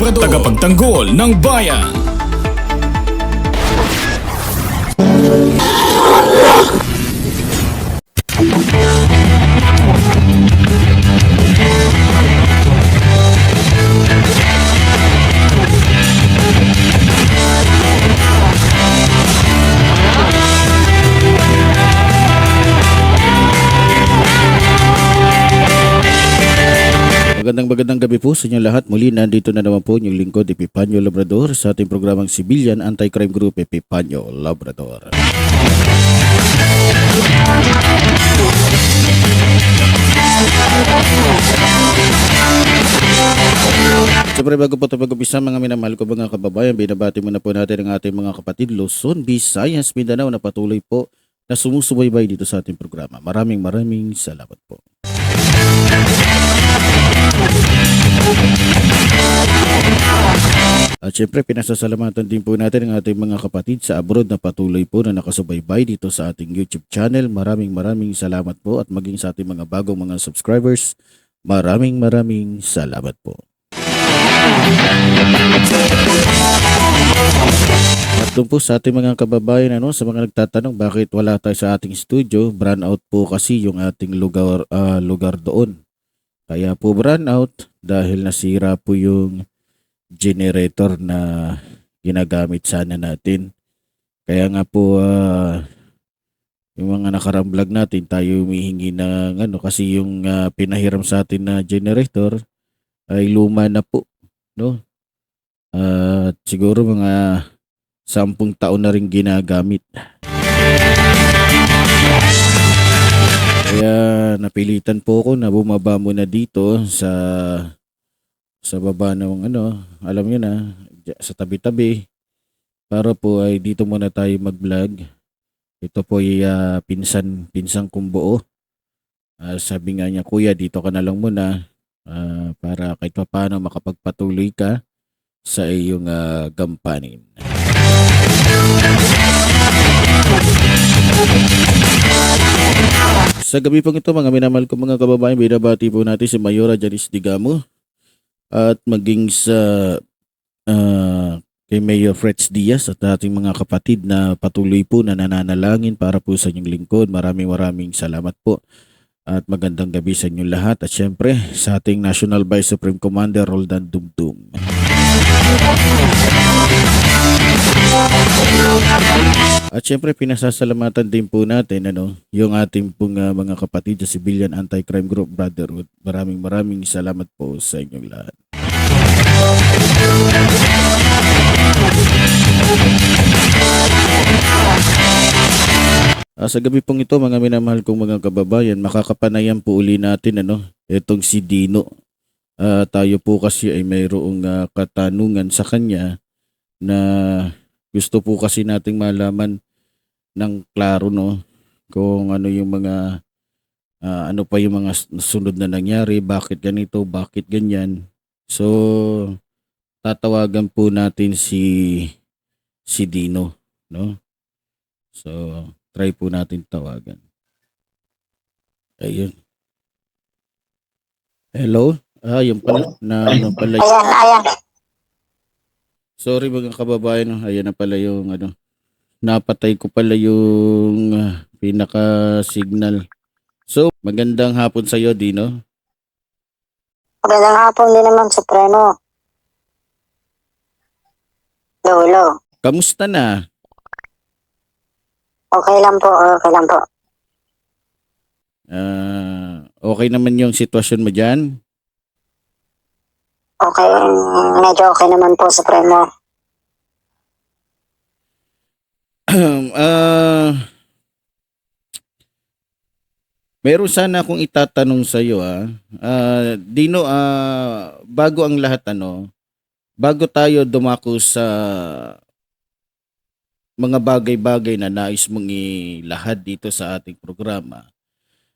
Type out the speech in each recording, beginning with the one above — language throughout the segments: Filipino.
Tagapagtanggol ng bayan Magandang magandang gabi po sa inyo lahat. Muli nandito na naman po yung lingkod Epipanyo Labrador sa ating programang Civilian Anti-Crime Group Epipanyo Labrador. Siyempre bago po ito mag-umpisa mga minamahal ko mga kababayan, binabati muna po natin ang ating mga kapatid Luzon, Visayas, Mindanao na patuloy po na sumusubaybay dito sa ating programa. Maraming maraming salamat po. At syempre, pinasasalamatan din po natin ang ating mga kapatid sa abroad na patuloy po na nakasubaybay dito sa ating YouTube channel. Maraming maraming salamat po at maging sa ating mga bagong mga subscribers. Maraming maraming salamat po. At po sa ating mga kababayan, ano, sa mga nagtatanong bakit wala tayo sa ating studio, brand out po kasi yung ating lugar, ah, lugar doon. Kaya po brand out dahil nasira po yung generator na ginagamit sana natin. Kaya nga po ah, yung mga nakarang vlog natin tayo humihingi ng ano kasi yung ah, pinahiram sa atin na generator ay luma na po, no? At siguro mga sampung taon na rin ginagamit. Kaya napilitan po ako na bumaba muna dito sa sa baba ng ano, alam niyo na, sa tabi-tabi para po ay dito muna tayo mag-vlog. Ito po ay ah, pinsan pinsan kong buo. Ah, sabi nga niya, "Kuya, dito ka na lang muna ah, para kahit paano makapagpatuloy ka sa iyong ah, gampanin." Sa gabi pong ito, mga minamahal ko mga kababayan, binabati po natin si Mayora Janice Digamo at maging sa ah, kay Mayor Fretz Diaz at ating mga kapatid na patuloy po na nananalangin para po sa inyong lingkod. Maraming maraming salamat po at magandang gabi sa inyong lahat at syempre sa ating National Vice Supreme Commander Roldan Dumdum. At syempre pinasasalamatan din po natin ano, yung ating pong ah, mga kapatid sa Civilian Anti-Crime Group Brotherhood. Maraming maraming salamat po sa inyong lahat. Ah, sa gabi pong ito, mga minamahal kong mga kababayan, makakapanayan po uli natin ano, itong si Dino. Ah, tayo po kasi ay mayroong ah, katanungan sa kanya na gusto po kasi nating malaman ng klaro no kung ano yung mga ah, ano pa yung mga sunod na nangyari, bakit ganito, bakit ganyan. So tatawagan po natin si si Dino, no? So try po natin tawagan. Ayun. Hello? Ah, yung pala, na, ano pala, Ayan, ayan. Sorry mga kababayan, no? ayan na pala yung ano, napatay ko pala yung ah, pinaka-signal. So, magandang hapon sa iyo, Dino. Magandang hapon din naman, Supremo. Lolo. Kamusta na? Okay lang po, okay lang po. Ah, okay naman yung sitwasyon mo dyan? Okay, mm, medyo okay naman po, Supremo. Ah, Meron sana akong itatanong sa iyo ah. Ah, Dino, ah, bago ang lahat ano, bago tayo dumako sa mga bagay-bagay na nais mong ilahad dito sa ating programa,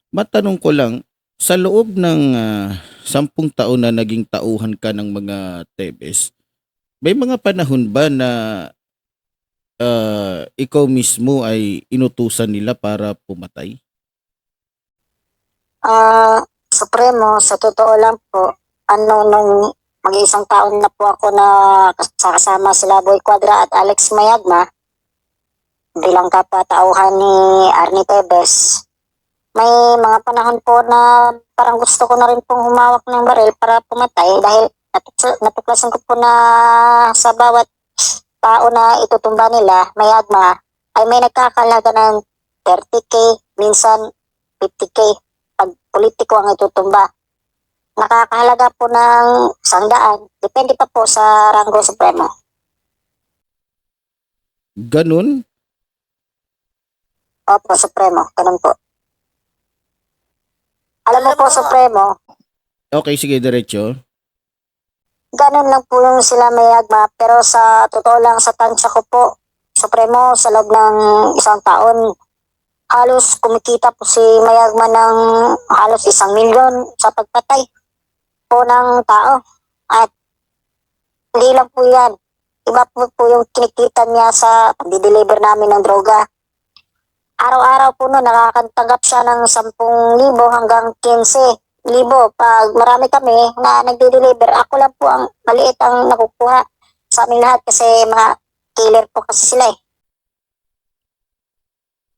matanong ko lang, sa loob ng ah, sampung taon na naging tauhan ka ng mga Tebes, may mga panahon ba na ah, ikaw mismo ay inutusan nila para pumatay? Ah, Supremo, sa totoo lang po, ano nung mag-iisang taon na po ako na kas- kasama sila Boy Quadra at Alex Mayagma bilang kapatauhan ni Arnie Tevez, may mga panahon po na parang gusto ko na rin pong humawak ng baril para pumatay dahil natukla- natuklasan ko po na sa bawat tao na itutumba nila, Mayagma, ay may nagkakalaga ng 30k, minsan 50k pag politiko ang itutumba. Nakakahalaga po ng sandaan. Depende pa po sa Rango Supremo. Ganun? Opo, Supremo. Ganun po. Alam mo po, Supremo, Okay, sige, diretso. ganun lang po yung sila mayagma. Pero sa totoo lang, sa tansya ko po, Supremo, sa loob ng isang taon, halos kumikita po si Mayagma ng halos isang milyon sa pagpatay po ng tao. At hindi lang po yan. Iba po po yung kinikita niya sa pagdi-deliver namin ng droga. Araw-araw po no, nakakatanggap siya ng 10,000 hanggang 15,000. Pag marami kami na nagdi-deliver, ako lang po ang maliit ang nakukuha sa amin lahat kasi mga killer po kasi sila eh.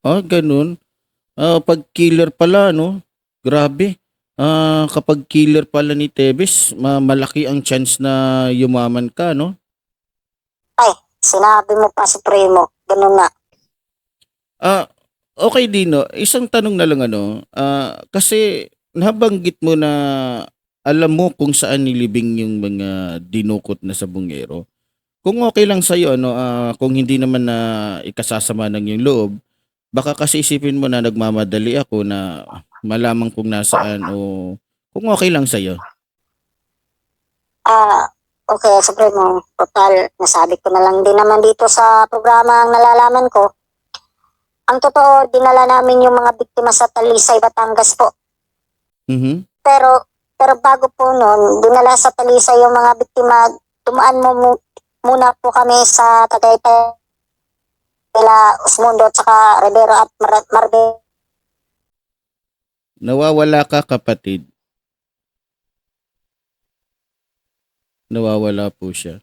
Ah, ganun. Ah, pag killer pala, no? Grabe. Ah, kapag killer pala ni Tevez, ma- malaki ang chance na yumaman ka, no? Sinabi mo pa, Supremo. Ganun na. Ah, okay Dino, isang tanong na lang ano. Ah, kasi nabanggit mo na alam mo kung saan nilibing yung mga dinukot na sabungero. Kung okay lang sa ano, ah, kung hindi naman na ikasasama ng yung loob, baka kasi isipin mo na nagmamadali ako na malaman kung nasaan o kung okay lang sa Ah, okay, Supremo. Total, nasabi ko na lang din naman dito sa programa ang nalalaman ko. Ang totoo, dinala namin yung mga biktima sa Talisay, Batangas po. Mhm. Pero, pero bago po noon, dinala sa Talisay yung mga biktima, tumaan mo mu- muna po kami sa Tagaytay nila Osmundo at saka Rivero at Mar- Marbe. Nawawala ka kapatid. Nawawala po siya.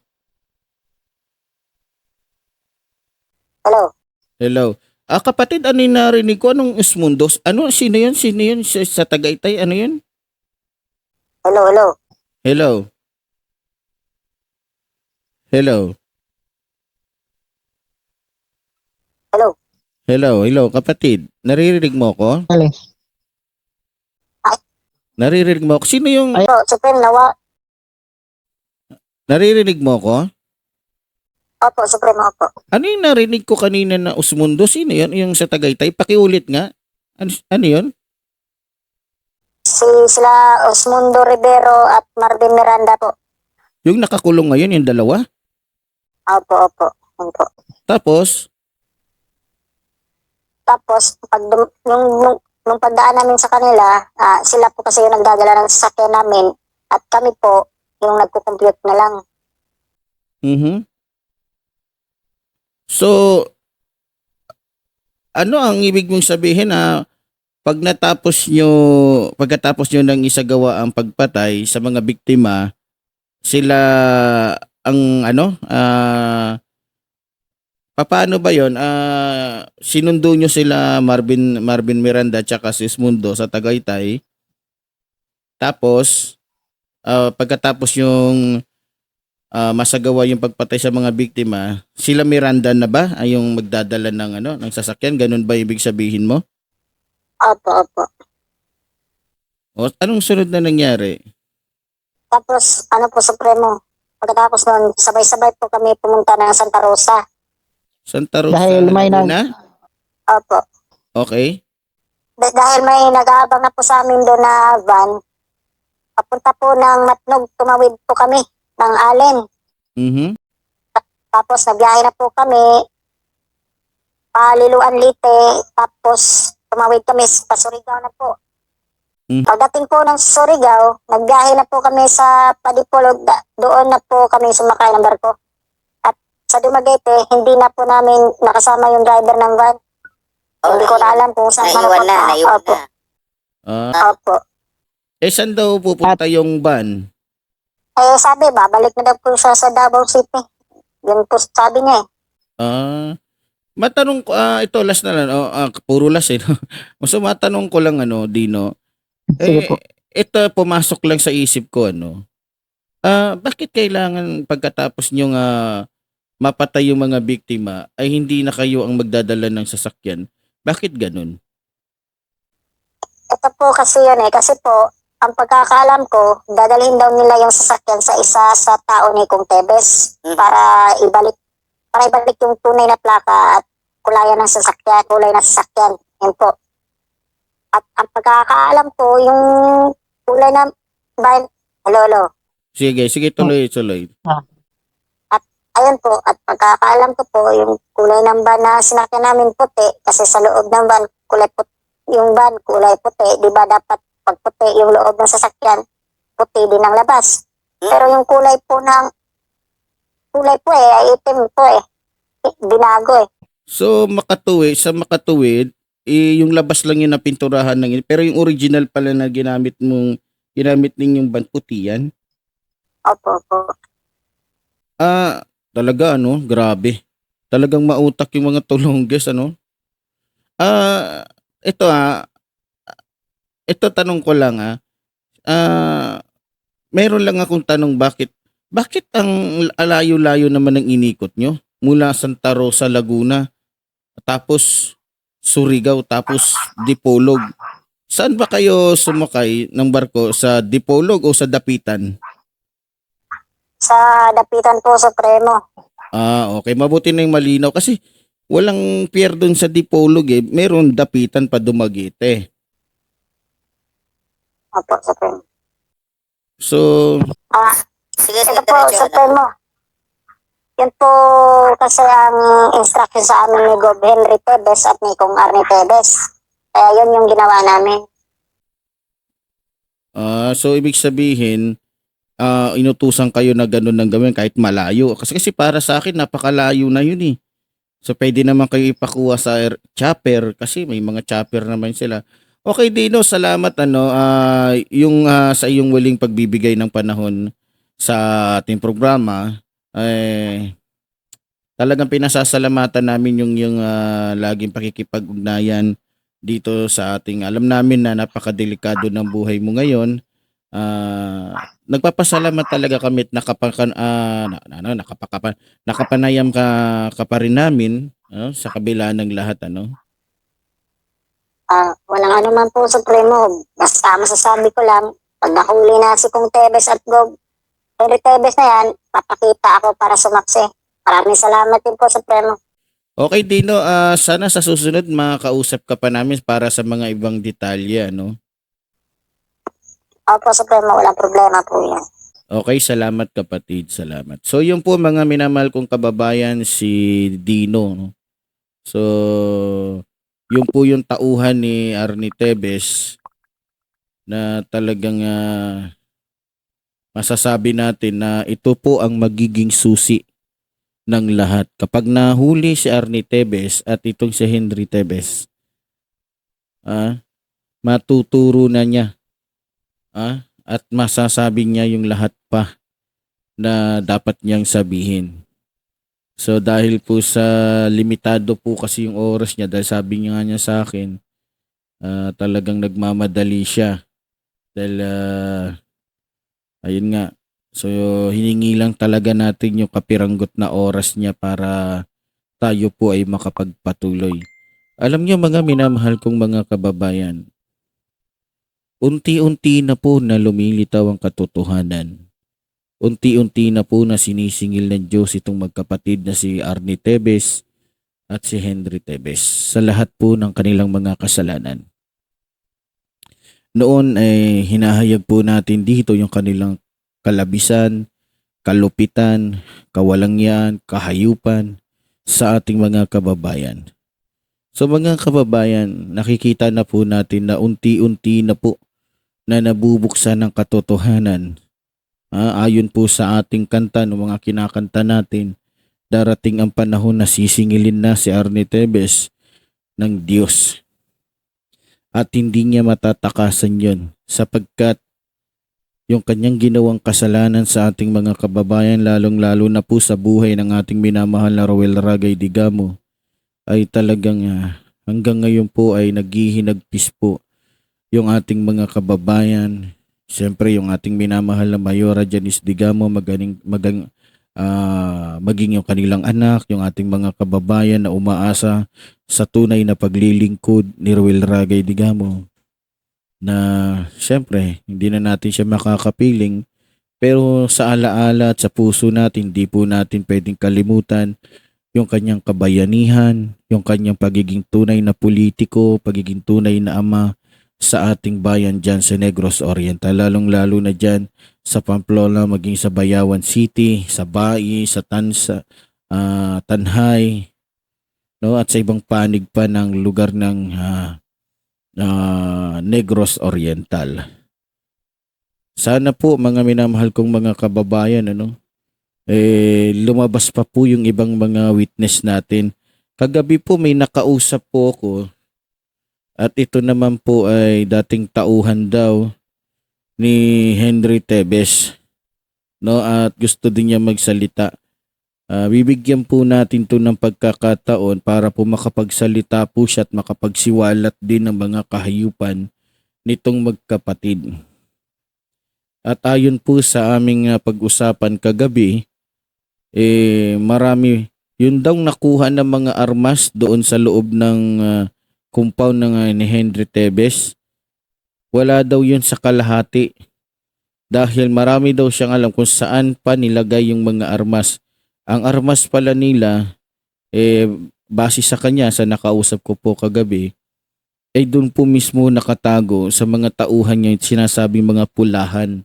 Hello. Hello. Ah, kapatid, ano yung narinig ko? Anong Ismundos? Ano? Sino yun? Sino yun? Sa, sa Tagaytay? Ano yun? Hello, hello. Hello. Hello. Hello. Hello, hello, kapatid. Naririnig mo ko? Alin? Naririnig mo ko? Sino yung... Pero, Supremo, nawa, Naririnig mo ko? Opo, Supremo, opo. Ano yung narinig ko kanina na Usmundo? Sino yun? Yung sa Tagaytay? Pakiulit nga. Ano, ano yun? Si sila Osmundo Rivero at Marvin Miranda po. Yung nakakulong ngayon, yung dalawa? Opo, opo. Yun po. Tapos, Tapos, pag dum- nung, nung, nung pagdaan namin sa kanila, ah, sila po kasi yung nagdadala ng sasakyan namin at kami po yung nagko-compute na lang. mhm. So, ano ang ibig mong sabihin na pag natapos nyo, pagkatapos nyo nang isagawa ang pagpatay sa mga biktima, sila ang ano, ah, paano ba yon? Ah, sinundo nyo sila Marvin Marvin Miranda si Sismundo sa Tagaytay. Tapos ah, pagkatapos yung ah, masagawa yung pagpatay sa mga biktima, sila Miranda na ba ay yung magdadala ng ano, ng sasakyan? Ganun ba ibig sabihin mo? Opo, opo. O anong sunod na nangyari? Tapos, ano po, Supremo, pagkatapos nun, sabay-sabay po kami pumunta ng Santa Rosa. Santa Rosa, Dahil may nag- Laguna? Opo. Okay. Dah- dahil may nag-aabang na po sa amin doon na van, papunta po ng Matnog, tumawid po kami ng Allen. Mhm. Tapos nagbiyahe na po kami. Paliluan Lite. Tapos tumawid kami sa Surigao na po. Mm. Pagdating po ng Surigao, nagbiyahe na po kami sa Padipolog. Doon na po kami sumakay ng barko. At sa Dumaguete, hindi na po namin nakasama yung driver ng van. hindi ko na alam kung saan Naiwan na, Opo, na. Ah, opo. eh saan daw pupunta yung van? Eh sabi, babalik na daw po siya sa Davao City. Yun po sabi niya eh. Ah, matanong ko, ah, ito last na lang, oh, ah, puro last eh. no? so matanong ko lang ano, Dino. Eh, Sige po. ito pumasok lang sa isip ko ano. Ah, bakit kailangan pagkatapos nyo nga mapatay yung mga biktima ay hindi na kayo ang magdadala ng sasakyan? Bakit ganun? Ito po kasi yun eh. Kasi po, ang pagkakaalam ko, dadalhin daw nila yung sasakyan sa isa sa tao ni Kong Tebes Mhm. para ibalik para ibalik yung tunay na plaka at kulayan ng sasakyan, kulay ng sasakyan. Yun po. At ang pagkakaalam ko, yung kulay ng van, lolo. Sige, sige tuloy, tuloy. Ayun po, at pagkakaalam ko po, yung kulay ng van na sinakyan namin puti, kasi sa loob ng van, kulay puti, yung van, kulay puti, di ba dapat pag puti yung loob ng sasakyan, puti din ang labas. Pero yung kulay po ng, kulay po eh, ay itim po eh. Binago eh. So makatuwid, sa makatuwid, eh, yung labas lang yun na pinturahan ng pero yung original pala na ginamit mong ginamit ninyong ban puti yan. Opo, opo. Ah, talaga ano, grabe. Talagang mautak yung mga tulongges ano. Ah, ito ah, ito tanong ko lang ah. Ah, meron lang akong tanong bakit bakit ang alayo-layo naman ng inikot nyo mula Santa Rosa, Laguna, tapos Surigao, tapos Dipolog. Saan ba kayo sumakay ng barko? Sa Dipolog o sa Dapitan? Sa Dapitan po, Supremo. Ah, okay. Mabuti na yung malinaw kasi walang pier doon sa Dipolog eh. Meron dapitan pa Dumaguete. Opo, Supremo. So, Ah, Sige, ito sige, po, diretso na. Supremo. Yan po kasi ang instruction sa amin ni Gob Henry Tebes at ni Kong Arnie Tebes. Kaya yun yung ginawa namin. ah so ibig sabihin, ah inutusan kayo na ganun ng gawin kahit malayo. Kasi kasi para sa akin, napakalayo na yun eh. So pwede naman kayo ipakuha sa air, chopper kasi may mga chopper naman sila. Okay Dino, salamat ano ah yung ah, sa iyong waling pagbibigay ng panahon sa ating programa eh talagang pinasasalamatan namin yung yung ah, laging pakikipag-ugnayan dito sa ating alam namin na napakadelikado ng buhay mo ngayon. Ah, nagpapasalamat talaga kami at nakapakan ah, na, ano, nakapakapa, nakapanayam ka, ka pa rin namin ano, sa kabila ng lahat ano. Ah, walang ano man po, Supremo. Basta masasabi ko lang, pag nahuli na si Kong Tebes at Gob Henry Tebes na yan, papakita ako para sumaksi. Maraming salamat din po, Supremo. Okay Dino, ah, sana sa susunod makakausap ka pa namin para sa mga ibang detalye ano. Opo, Supremo, walang problema po yan. Okay, salamat kapatid, salamat. So yun po mga minamahal kong kababayan si Dino. No? So yun po yung tauhan ni Arnie Tebes na talagang ah, masasabi natin na ito po ang magiging susi ng lahat. Kapag nahuli si Arnie Tebes at itong si Henry Tebes, ah, matuturo na niya ah, at masasabi niya yung lahat pa na dapat niyang sabihin. So dahil po sa limitado po kasi yung oras niya dahil sabi niya nga niya sa akin ah, talagang nagmamadali siya dahil ah, ayun nga so hiningi lang talaga natin yung kapiranggot na oras niya para tayo po ay makapagpatuloy. Alam niyo mga minamahal kong mga kababayan, unti-unti na po na lumilitaw ang katotohanan. Unti-unti na po na sinisingil ng Diyos itong magkapatid na si Arnie Tebes at si Henry Tebes sa lahat po ng kanilang mga kasalanan. Noon ay hinahayag po natin dito yung kanilang kalabisan, kalupitan, kawalangyan, kahayupan sa ating mga kababayan. So mga kababayan, nakikita na po natin na unti-unti na po na nabubuksan ng katotohanan. Ah, ayon po sa ating kanta, ng mga kinakanta natin, darating ang panahon na sisingilin na si Arne Tebes ng Diyos. At hindi niya matatakasan yon sapagkat yung kanyang ginawang kasalanan sa ating mga kababayan lalong-lalo na po sa buhay ng ating minamahal na Rowel Ragay Digamo ay talagang ah, hanggang ngayon po ay naghihinagpis po yung ating mga kababayan. Siyempre yung ating minamahal na Mayora Janice Digamo maganing magang ah, maging yung kanilang anak, yung ating mga kababayan na umaasa sa tunay na paglilingkod ni Rowel Ragay Digamo na siyempre hindi na natin siya makakapiling pero sa alaala at sa puso natin hindi po natin pwedeng kalimutan yung kanyang kabayanihan, yung kanyang pagiging tunay na politiko, pagiging tunay na ama sa ating bayan dyan sa Negros Oriental, lalong-lalo na dyan sa Pamplona, maging sa Bayawan City, sa Bai, sa Tansa, ah, Tanhay, no? at sa ibang panig pa ng lugar ng ah, ah, Negros Oriental. Sana po mga minamahal kong mga kababayan ano eh lumabas pa po yung ibang mga witness natin. Kagabi po may nakausap po ako at ito naman po ay dating tauhan daw ni Henry Tebes no at gusto din niya magsalita. Ah, bibigyan po natin to ng pagkakataon para po makapagsalita po siya at makapagsiwalat din ng mga kahayupan nitong magkapatid. At ayon po sa aming ah, pag-usapan kagabi, eh marami yun daw nakuha ng mga armas doon sa loob ng ah, compound ng ah, ni Henry Tebes. Wala daw yun sa kalahati. Dahil marami daw siyang alam kung saan pa nilagay yung mga armas. Ang armas pala nila, eh, base sa kanya, sa nakausap ko po kagabi, ay doon po mismo nakatago sa mga tauhan niya sinasabing mga pulahan.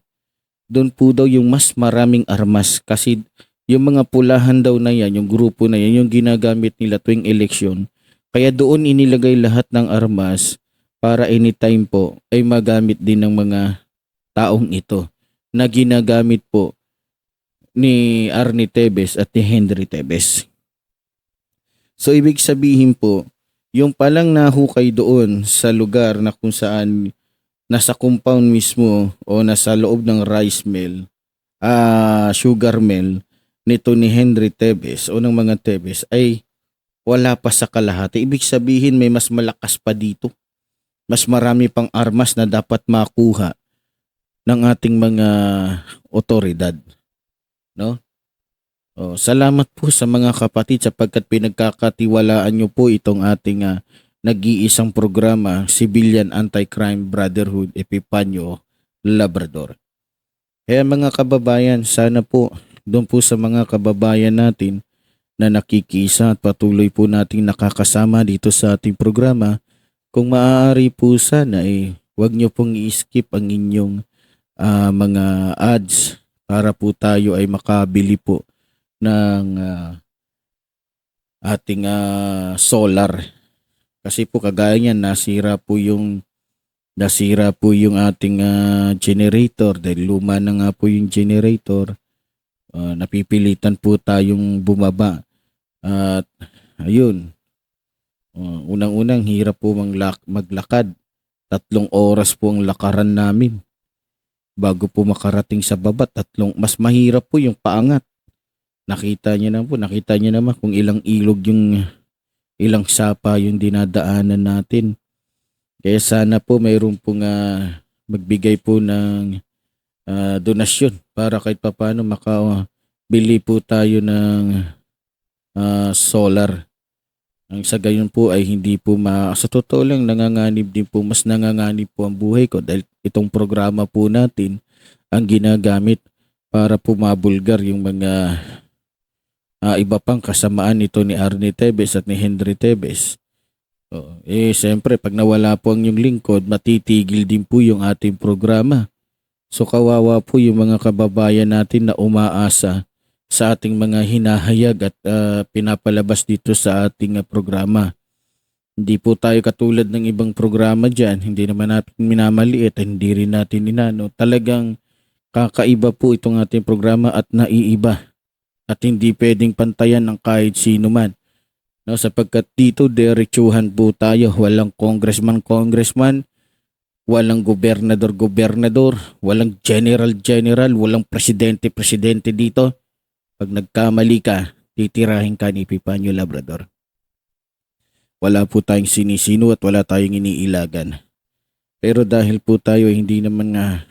Doon po daw yung mas maraming armas kasi yung mga pulahan daw na yan, yung grupo na yan, yung ginagamit nila tuwing eleksyon. Kaya doon inilagay lahat ng armas para anytime po ay magamit din ng mga taong ito na ginagamit po ni Arnie Tebes at ni Henry Tebes. So ibig sabihin po, yung palang nahukay doon sa lugar na kung saan nasa compound mismo o nasa loob ng rice mill, ah sugar mill nito ni Henry Tebes o ng mga Tebes ay wala pa sa kalahati. Ibig sabihin may mas malakas pa dito. Mas marami pang armas na dapat makuha ng ating mga otoridad. No? Oh, salamat po sa mga kapatid sapagkat pinagkakatiwalaan nyo po itong ating ah, nag-iisang programa, Civilian Anti-Crime Brotherhood Epipanyo Labrador. Kaya mga kababayan, sana po doon po sa mga kababayan natin na nakikisa at patuloy po nating nakakasama dito sa ating programa, kung maaari po sana eh, huwag nyo pong i-skip ang inyong ah, mga ads para po tayo ay makabili po ng ah, ating ah, solar. Kasi po kagaya niyan nasira po yung nasira po yung ating ah, generator dahil luma na nga po yung generator. Ah, napipilitan po tayong bumaba. At ayun. Ah, unang-unang hirap po manglak- maglakad. Tatlong oras po ang lakaran namin bago po makarating sa baba. Tatlong mas mahirap po yung paangat. Nakita niyo na po, nakita niyo naman kung ilang ilog yung ilang sapa yung dinadaanan natin. Kaya sana po mayroon pong ah, magbigay po ng ah, donasyon para kahit papano makabili po tayo ng ah, solar. Ang sa gayon po ay hindi po ma... Sa totoo lang, nanganganib din po. Mas nanganganib po ang buhay ko dahil itong programa po natin ang ginagamit para po mabulgar yung mga ah, iba pang kasamaan nito ni Arnie Tebes at ni Henry Tebes. Oo. eh, siyempre, pag nawala po ang yung lingkod, matitigil din po yung ating programa. So kawawa po yung mga kababayan natin na umaasa sa ating mga hinahayag at ah, pinapalabas dito sa ating ah, programa. Hindi po tayo katulad ng ibang programa dyan. Hindi naman natin minamaliit hindi rin natin inano. Talagang kakaiba po itong ating programa at naiiba. At hindi pwedeng pantayan ng kahit sino man. No, sapagkat dito diretsuhan po tayo. Walang congressman, congressman. Walang gobernador, gobernador. Walang general, general. Walang presidente, presidente dito. Pag nagkamali ka, titirahin ka ni Pipanyo Labrador. Wala po tayong sinisino at wala tayong iniilagan. Pero dahil po tayo hindi naman nga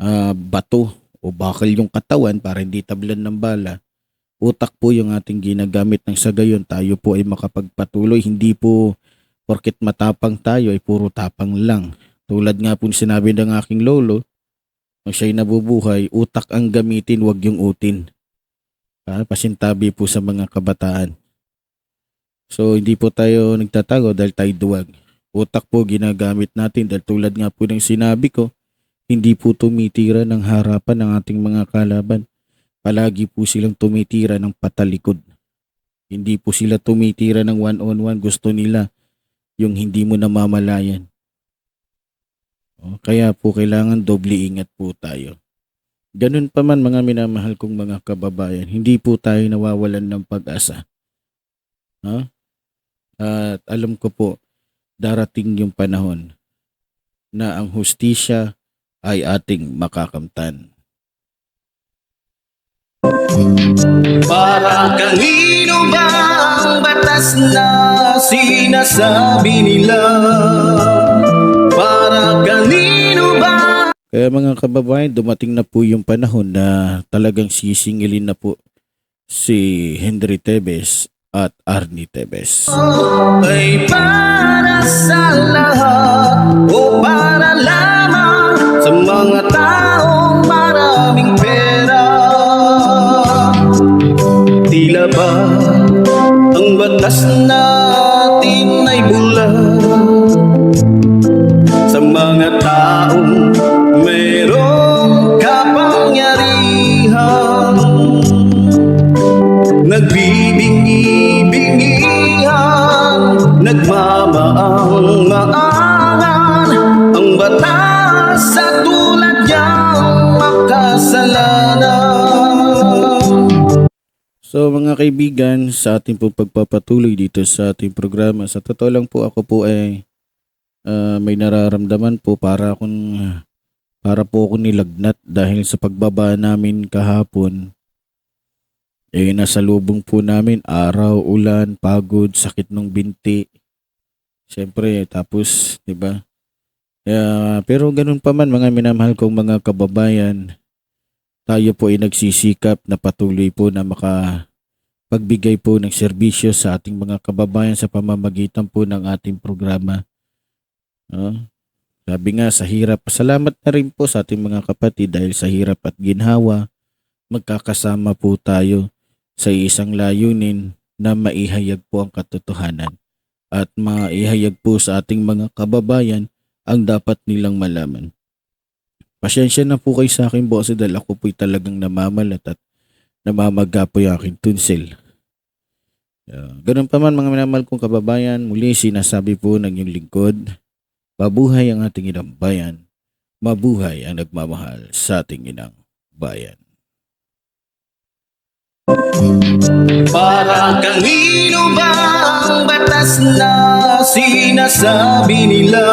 ah, bato o bakal yung katawan para hindi tablan ng bala, utak po yung ating ginagamit ng sa gayon tayo po ay makapagpatuloy. Hindi po porket matapang tayo ay puro tapang lang. Tulad nga po sinabi ng aking lolo, pag siya'y nabubuhay, utak ang gamitin, wag yung utin. Ah, pasintabi po sa mga kabataan. So hindi po tayo nagtatago dahil tayo duwag. Utak po ginagamit natin dahil tulad nga po ng sinabi ko, hindi po tumitira ng harapan ng ating mga kalaban. Palagi po silang tumitira ng patalikod. Hindi po sila tumitira ng one-on-one. Gusto nila yung hindi mo namamalayan. O, Kaya po kailangan doble ingat po tayo. Ganun pa man mga minamahal kong mga kababayan, hindi po tayo nawawalan ng pag-asa. No? At alam ko po, darating yung panahon na ang hustisya ay ating makakamtan. Para kanino ba ang batas na sinasabi nila? Kaya mga kababayan, dumating na po yung panahon na talagang sisingilin na po si Henry Tebes at Arnie Tebes. ay para sa lahat o para lamang sa mga taong maraming pera? Tila ba ang batas natin Nagmamaang-maangan Ang batas sa tulad niyang makasalanan So mga kaibigan, sa ating po pagpapatuloy dito sa ating programa, sa totoo lang po ako po ay ah, may nararamdaman po para akong para po ako nilagnat dahil sa pagbaba namin kahapon eh nasa lubong po namin araw, ulan, pagod, sakit ng binti. Siyempre, tapos, 'di ba? Kaya, pero ganun pa man mga minamahal kong mga kababayan, tayo po ay nagsisikap na patuloy po na maka pagbigay po ng serbisyo sa ating mga kababayan sa pamamagitan po ng ating programa. No? Sabi nga sa hirap, salamat na rin po sa ating mga kapatid dahil sa hirap at ginhawa, magkakasama po tayo sa isang layunin na maihayag po ang katotohanan at maihayag po sa ating mga kababayan ang dapat nilang malaman. Pasensya na po kayo sa akin, boss, dahil ako po'y talagang namamalat at namamaga po yung aking tunsil. Uh, ganun pa man mga minamahal kong kababayan, muli sinasabi po ng iyong lingkod, mabuhay ang ating inang bayan, mabuhay ang nagmamahal sa ating inang bayan. Para kanino ba ang batas na sinasabi nila?